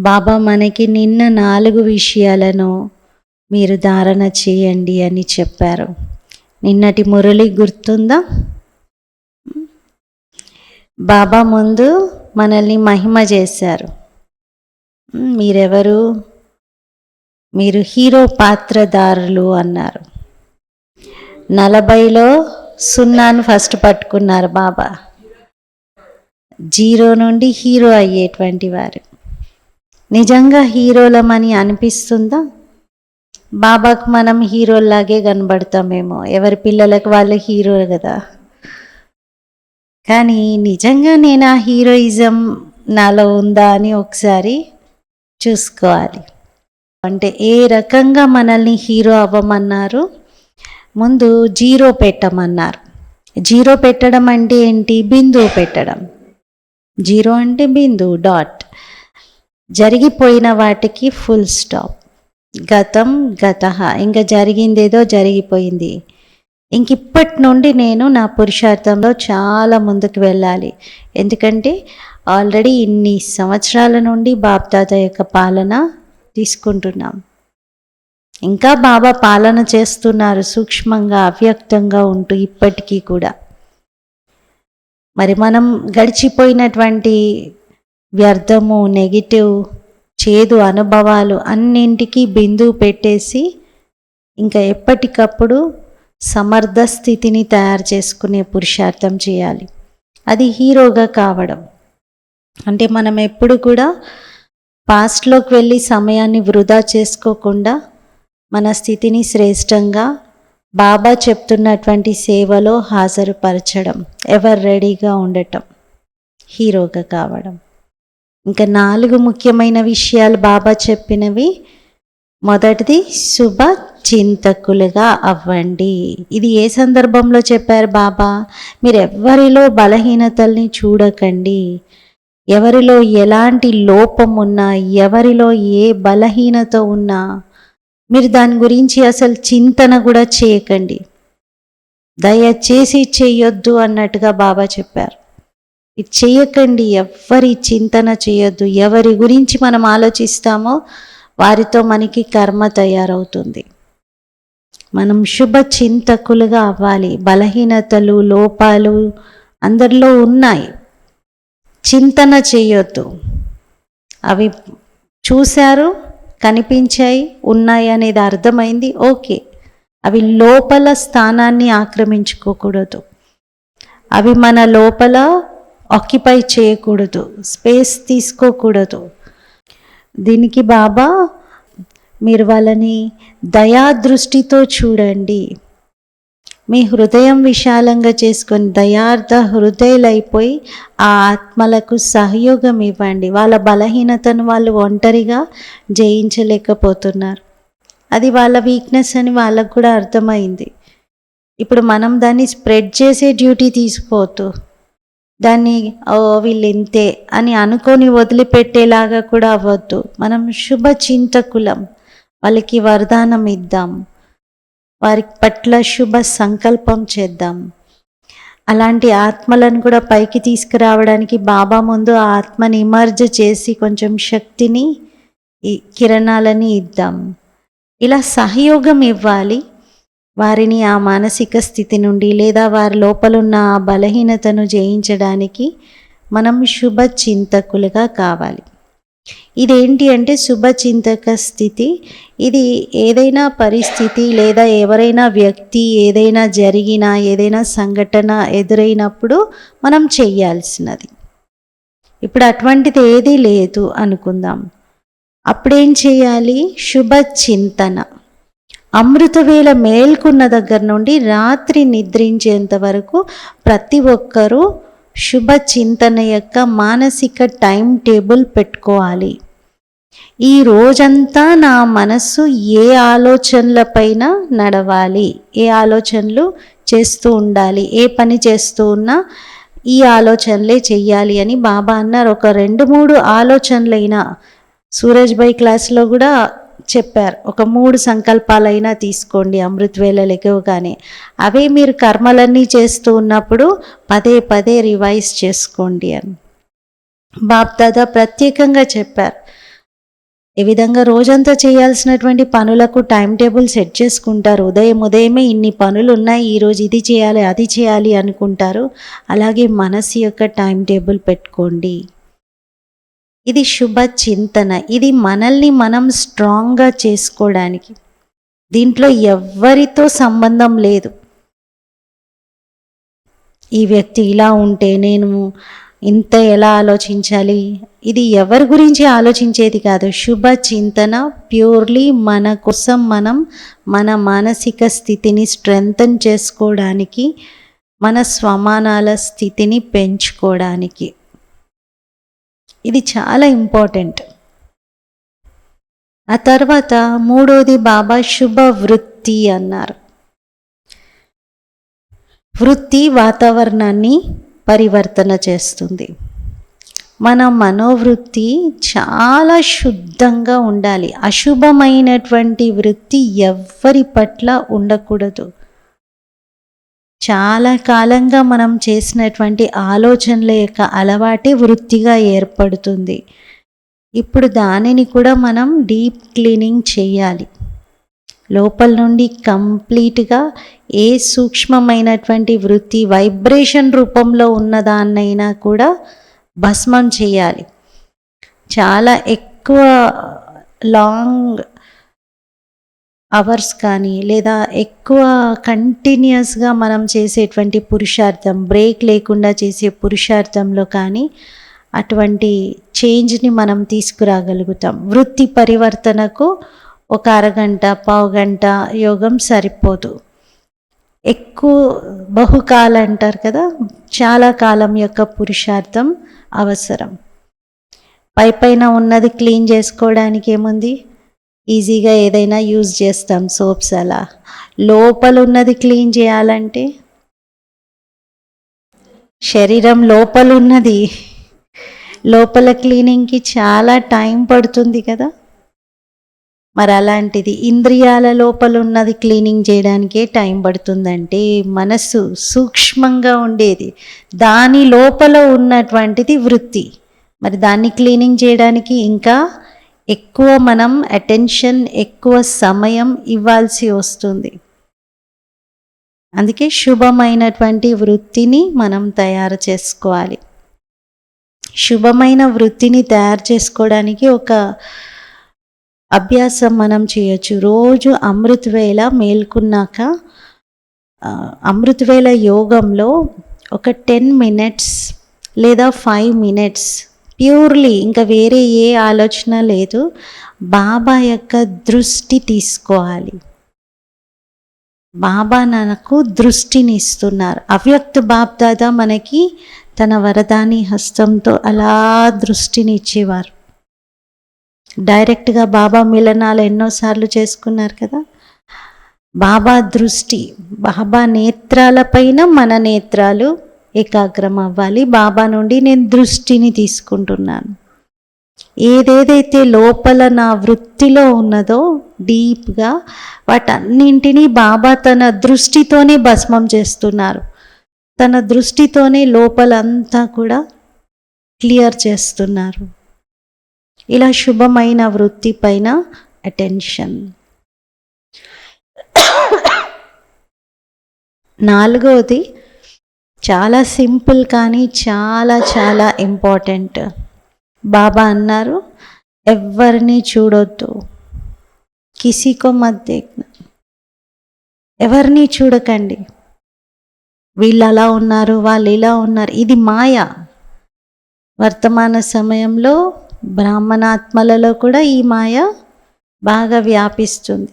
బాబా మనకి నిన్న నాలుగు విషయాలను మీరు ధారణ చేయండి అని చెప్పారు. నిన్నటి మురళి గుర్తుందా? బాబా ముందు మనల్ని మహిమ చేశారు. మీరెవరు? మీరు హీరో పాత్రదారులు అన్నారు. నలభైలో సున్నాను ఫస్ట్ పట్టుకున్నారు బాబా. జీరో నుండి హీరో అయ్యేటువంటి వారు. నిజంగా హీరోలమని అనిపిస్తుందా? బాబాకు మనం హీరోలాగే కనబడతామేమో. ఎవరి పిల్లలకు వాళ్ళు హీరో కదా. కానీ నిజంగా నేను ఆ హీరోయిజం నాలో ఉందా అని ఒకసారి చూసుకోవాలి. అంటే ఏ రకంగా మనల్ని హీరో అవ్వమన్నారు? ముందు జీరో పెట్టమన్నారు. జీరో పెట్టడం అంటే ఏంటి? బిందువు పెట్టడం. జీరో అంటే బిందువు డాట్. జరిగిపోయిన వాటికి ఫుల్ స్టాప్ గతం గత. ఇంకా జరిగిందేదో జరిగిపోయింది. ఇంక ఇప్పటి నుండి నేను నా పురుషార్థంలో చాలా ముందుకు వెళ్ళాలి. ఎందుకంటే ఆల్రెడీ ఇన్ని సంవత్సరాల నుండి బాబ్దాద యొక్క పాలన తీసుకుంటున్నాం. ఇంకా బాబా పాలన చేస్తున్నారు సూక్ష్మంగా అవ్యక్తంగా ఉంటూ ఇప్పటికీ కూడా. మరి మనం గడిచిపోయినటువంటి వ్యర్థము నెగిటివ్ చేదు అనుభవాలు అన్నింటికి బిందువు పెట్టేసి ఇంకా ఎప్పటికప్పుడు సమర్థ స్థితిని తయారు చేసుకునే పురుషార్థం చేయాలి. అది హీరోగా కావడం. అంటే మనం ఎప్పుడు కూడా పాస్ట్లోకి వెళ్ళి సమయాన్ని వృధా చేసుకోకుండా మన స్థితిని శ్రేష్టంగా బాబా చెప్తున్నటువంటి సేవలో హాజరుపరచడం ఎవరు రెడీగా ఉండటం హీరోగా కావడం. ఇంకా నాలుగు ముఖ్యమైన విషయాలు బాబా చెప్పినవి. మొదటిది శుభ చింతకులుగా అవ్వండి. ఇది ఏ సందర్భంలో చెప్పారు బాబా? మీరు ఎవరిలో బలహీనతల్ని చూడకండి. ఎవరిలో ఎలాంటి లోపం ఉన్నా ఎవరిలో ఏ బలహీనత ఉన్నా మీరు దాని గురించి అసలు చింతన కూడా చేయకండి. దయచేసి చేయొద్దు అన్నట్టుగా బాబా చెప్పారు. ఇది చేయకండి ఎవరి చింతన చేయొద్దు. ఎవరి గురించి మనం ఆలోచిస్తామో వారితో మనకి కర్మ తయారవుతుంది. మనం శుభ చింతకులుగా అవ్వాలి. బలహీనతలు లోపాలు అందరిలో ఉన్నాయి. చింతన చేయొద్దు. అవి చూశారు కనిపించాయి ఉన్నాయి అనేది అర్థమైంది ఓకే. అవి లోపల స్థానాన్ని ఆక్రమించుకోకూడదు. అవి మన లోపల ఆక్యుపై చేయకూడదు స్పేస్ తీసుకోకూడదు. దీనికి బాబా మీరు వాళ్ళని దయా దృష్టితో చూడండి. మీ హృదయం విశాలంగా చేసుకొని దయార్థ హృదయలైపోయి ఆ ఆత్మలకు సహయోగం ఇవ్వండి. వాళ్ళ బలహీనతను వాళ్ళు ఒంటరిగా జయించలేకపోతున్నారు. అది వాళ్ళ వీక్నెస్ అని వాళ్ళకు కూడా అర్థమైంది. ఇప్పుడు మనం దాన్ని స్ప్రెడ్ చేసే డ్యూటీ తీసుకోవద్దు. దాన్ని ఓ వీళ్ళు ఇంతే అని అనుకొని వదిలిపెట్టేలాగా కూడా అవ్వద్దు. మనం శుభ చింతకులం. వాళ్ళకి వరదానం ఇద్దాం. వారి పట్ల శుభ సంకల్పం చేద్దాం. అలాంటి ఆత్మలను కూడా పైకి తీసుకురావడానికి బాబా ముందు ఆ ఆత్మని ఇమర్జ చేసి కొంచెం శక్తిని కిరణాలని ఇద్దాం. ఇలా సహయోగం ఇవ్వాలి. వారిని ఆ మానసిక స్థితి నుండి లేదా వారి లోపలున్న ఆ బలహీనతను జయించడానికి మనం శుభ చింతకులుగా కావాలి. ఇదేంటి అంటే శుభ చింతక స్థితి? ఇది ఏదైనా పరిస్థితి లేదా ఎవరైనా వ్యక్తి ఏదైనా జరిగిన ఏదైనా సంఘటన ఎదురైనప్పుడు మనం చేయాల్సినది. ఇప్పుడు అటువంటిది ఏదీ లేదు అనుకుందాం. అప్పుడేం చేయాలి? శుభ చింతన అమృతవేళ మేల్కున్న దగ్గర నుండి రాత్రి నిద్రించేంత వరకు ప్రతి ఒక్కరూ శుభ చింతన యొక్క మానసిక టైం టేబుల్ పెట్టుకోవాలి. ఈ రోజంతా నా మనస్సు ఏ ఆలోచనలపైన నడవాలి? ఏ ఆలోచనలు చేస్తూ ఉండాలి? ఏ పని చేస్తూ ఉన్నా ఈ ఆలోచనలే చెయ్యాలి అని బాబా అన్నారు. ఒక రెండు మూడు ఆలోచనలైనా సూరజ్ బై క్లాస్లో కూడా చెప్పారు. ఒక మూడు సంకల్పాలైనా తీసుకోండి అమృతవేళ ఎగవగానే అవే మీరు కర్మలన్నీ చేస్తూ ఉన్నప్పుడు పదే పదే రివైజ్ చేసుకోండి అని. బాప్దాదా ప్రత్యేకంగా చెప్పారు. ఈ విధంగా రోజంతా చేయాల్సినటువంటి పనులకు టైం టేబుల్ సెట్ చేసుకుంటారు. ఉదయం ఉదయమే ఇన్ని పనులు ఉన్నాయి ఈరోజు ఇది చేయాలి అది చేయాలి అనుకుంటారు. అలాగే మనసు యొక్క టైం టేబుల్ పెట్టుకోండి. ఇది శుభ చింతన. ఇది మనల్ని మనం స్ట్రాంగ్గా చేసుకోవడానికి. దీంట్లో ఎవ్వరితో సంబంధం లేదు. ఈ వ్యక్తి ఇలా ఉంటే నేను ఇంత ఎలా ఆలోచించాలి? ఇది ఎవరి గురించి ఆలోచించేది కాదు. శుభ చింతన ప్యూర్లీ మన కోసం మనం మన మానసిక స్థితిని స్ట్రెంగ్తన్ చేసుకోవడానికి మన స్వమానాల స్థితిని పెంచుకోవడానికి. ఇది చాలా ఇంపార్టెంట్. ఆ తర్వాత మూడోది బాబా శుభ వృత్తి అన్నారు. వృత్తి వాతావరణాన్ని పరివర్తన చేస్తుంది. మన మనోవృత్తి చాలా శుద్ధంగా ఉండాలి. అశుభమైనటువంటి వృత్తి ఎవ్వరి పట్ల ఉండకూడదు. చాలా కాలంగా మనం చేసినటువంటి ఆలోచనల యొక్క అలవాటే వృత్తిగా ఏర్పడుతుంది. ఇప్పుడు దానిని కూడా మనం డీప్ క్లీనింగ్ చేయాలి. లోపల నుండి కంప్లీట్గా ఏ సూక్ష్మమైనటువంటి వృత్తి వైబ్రేషన్ రూపంలో ఉన్నదాన్నైనా కూడా భస్మం చేయాలి. చాలా ఎక్కువ లాంగ్ అవర్స్ కానీ లేదా ఎక్కువ కంటిన్యూస్గా మనం చేసేటువంటి పురుషార్థం బ్రేక్ లేకుండా చేసే పురుషార్థంలో కానీ అటువంటి చేంజ్ని మనం తీసుకురాగలుగుతాం. వృత్తి పరివర్తనకు ఒక అరగంట పావుగంట యోగం సరిపోదు. ఎక్కువ బహుకాలం అంటారు కదా చాలా కాలం యొక్క పురుషార్థం అవసరం. పై పైన ఉన్నది క్లీన్ చేసుకోవడానికి ఏముంది? ఈజీగా ఏదైనా యూజ్ చేస్తాం సోప్స్ అలా. లోపల ఉన్నది క్లీన్ చేయాలంటే? శరీరం లోపల ఉన్నది లోపల క్లీనింగ్కి చాలా టైం పడుతుంది కదా? మరి అలాంటిది ఇంద్రియాల లోపల ఉన్నది క్లీనింగ్ చేయడానికే టైం పడుతుందంటే మనసు సూక్ష్మంగా ఉండేది. దాని లోపల ఉన్నటువంటిది వృత్తి. మరి దాన్ని క్లీనింగ్ చేయడానికి ఇంకా ఎక్కువ మనం అటెన్షన్ ఎక్కువ సమయం ఇవ్వాల్సి వస్తుంది. అందుకే శుభమైనటువంటి వృత్తిని మనం తయారు చేసుకోవాలి. శుభమైన వృత్తిని తయారు చేసుకోవడానికి ఒక అభ్యాసం మనం చేయొచ్చు. రోజు అమృతవేళ మేల్కున్నాక అమృతవేళ యోగంలో ఒక టెన్ మినిట్స్ లేదా ఫైవ్ మినిట్స్ ప్యూర్లీ ఇంకా వేరే ఏ ఆలోచన లేదు. బాబా యొక్క దృష్టి తీసుకోవాలి. బాబా నాకు దృష్టిని ఇస్తున్నారు. అవ్యక్త బాబ్దాదా మనకి తన వరదాని హస్తంతో అలా దృష్టిని ఇచ్చేవారు. డైరెక్ట్గా బాబా మిలనాలు ఎన్నోసార్లు చేసుకున్నారు కదా. బాబా దృష్టి బాబా నేత్రాలపైన మన నేత్రాలు ఏకాగ్రం అవ్వాలి. బాబా నుండి నేను దృష్టిని తీసుకుంటున్నాను. ఏదేదైతే లోపల నా వృత్తిలో ఉన్నదో డీప్గా వాటన్నింటినీ బాబా తన దృష్టితోనే భస్మం చేస్తున్నారు. తన దృష్టితోనే లోపలంతా కూడా క్లియర్ చేస్తున్నారు. ఇలా శుభమైన వృత్తి పైన అటెన్షన్. నాలుగవది చాలా సింపుల్ కానీ చాలా చాలా ఇంపార్టెంట్. బాబా అన్నారు ఎవరిని చూడొద్దు. కిసికో మధ్య ఎవరిని చూడకండి. వీళ్ళు అలా ఉన్నారు వాళ్ళు ఇలా ఉన్నారు. ఇది మాయ. వర్తమాన సమయంలో బ్రాహ్మణాత్మలలో కూడా ఈ మాయ బాగా వ్యాపిస్తుంది.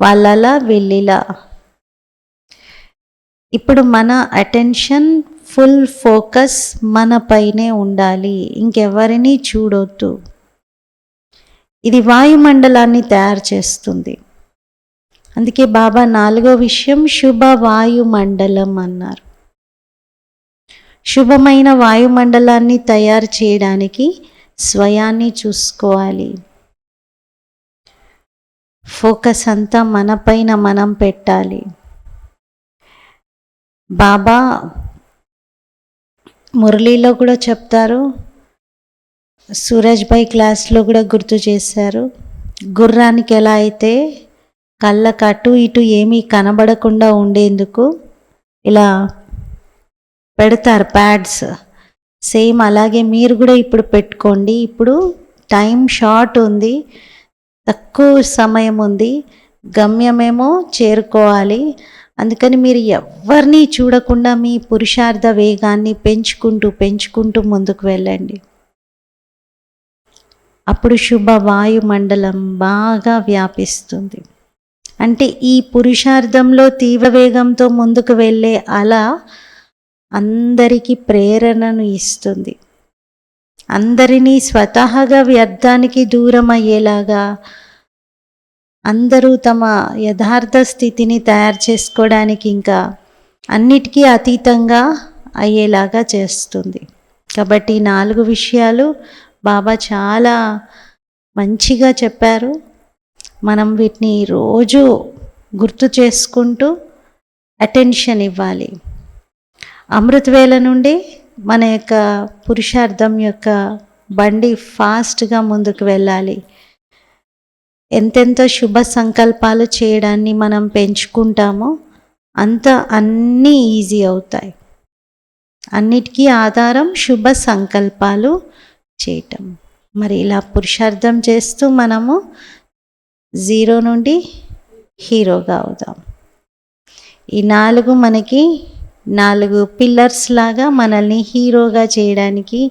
వాళ్ళలా వెళ్ళిలా. ఇప్పుడు మన అటెన్షన్ ఫుల్ ఫోకస్ మనపైనే ఉండాలి. ఇంకెవరిని చూడొద్దు. ఇది వాయుమండలాన్ని తయారు చేస్తుంది. అందుకే బాబా నాలుగో విషయం శుభ వాయుమండలం అన్నారు. శుభమైన వాయుమండలాన్ని తయారు చేయడానికి స్వయాన్ని చూసుకోవాలి. ఫోకస్ అంతా మనపైన మనం పెట్టాలి. బాబా మురళీలో కూడా చెప్తారు. సూరజ్ భాయ్ క్లాస్లో కూడా గుర్తు చేశారు. గుర్రానికి ఎలా అయితే కళ్ళకు అటు ఇటు ఏమీ కనబడకుండా ఉండేందుకు ఇలా పెడతారు ప్యాడ్స్. సేమ్ అలాగే మీరు కూడా ఇప్పుడు పెట్టుకోండి. ఇప్పుడు టైం షార్ట్ ఉంది. తక్కువ సమయం ఉంది. గమ్యమేమో చేరుకోవాలి. అందుకని మీరు ఎవరిని చూడకుండా మీ పురుషార్థ వేగాన్ని పెంచుకుంటూ పెంచుకుంటూ ముందుకు వెళ్ళండి. అప్పుడు శుభ వాయుమండలం బాగా వ్యాపిస్తుంది. అంటే ఈ పురుషార్థంలో తీవ్ర వేగంతో ముందుకు వెళ్ళే అలా అందరికీ ప్రేరణను ఇస్తుంది. అందరినీ స్వతహాగా వ్యర్థానికి దూరం అయ్యేలాగా అందరూ తమ యథార్థ స్థితిని తయారు చేసుకోవడానికి ఇంకా అన్నిటికీ అతీతంగా అయ్యేలాగా చేస్తుంది. కాబట్టి నాలుగు విషయాలు బాబా చాలా మంచిగా చెప్పారు. మనం వీటిని రోజు గుర్తు చేసుకుంటూ అటెన్షన్ ఇవ్వాలి. అమృతవేళ నుండి మన యొక్క పురుషార్థం యొక్క బండి ఫాస్ట్గా ముందుకు వెళ్ళాలి. ఎంతెంత శుభ సంకల్పాలు చేయడాన్ని మనం పెంచుకుంటామో అంత అన్నీ ఈజీ అవుతాయి. అన్నిటికీ ఆధారం శుభ సంకల్పాలు చేయటం. మరి ఇలా పురుషార్థం చేస్తూ మనము జీరో నుండి హీరోగా అవుదాం. ఈ నాలుగు మనకి నాలుగు పిల్లర్స్ లాగా మనల్ని హీరోగా చేయడానికి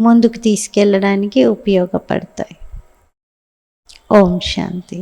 ముందుకు తీసుకెళ్ళడానికి ఉపయోగపడతాయి. ఓం శాంతి.